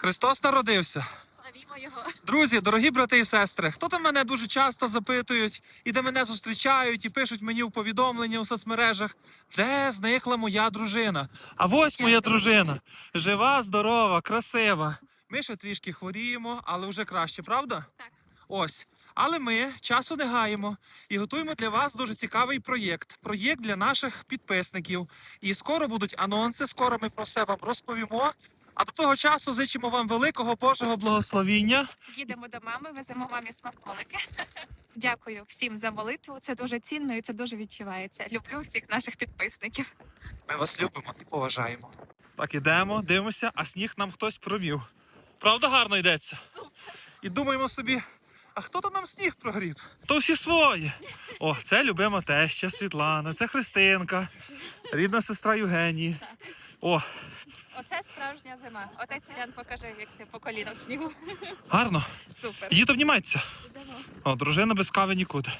Христос народився. Славімо його. Друзі, дорогі брати і сестри, хто там мене дуже часто запитують і де мене зустрічають і пишуть мені у повідомлення у соцмережах, де зникла моя дружина. А ось моя дружина. Жива, здорова, красива. Ми ще трішки хворіємо, але вже краще, правда? Так. Ось. Але ми часу не гаємо і готуємо для вас дуже цікавий проєкт. Проєкт для наших підписників. І скоро будуть анонси, скоро ми про все вам розповімо. А до того часу зичимо вам великого Божого благословіння. Їдемо до мами, веземо мамі смаколики. Дякую всім за молитву. Це дуже цінно і це дуже відчувається. Люблю всіх наших підписників. Ми вас любимо і поважаємо. Так, ідемо, дивимося, а сніг нам хтось промів. Правда, гарно йдеться? Супер. І думаємо собі, а хто то нам сніг прогрів? То всі свої. О, це любима теща Світлана, це Христинка, рідна сестра Євгенії. О, Оце справжня зима. Отець Ілян покаже, як ти по коліно в снігу. гарно. Супер. Діти обнімається. О, дружина без кави нікуди.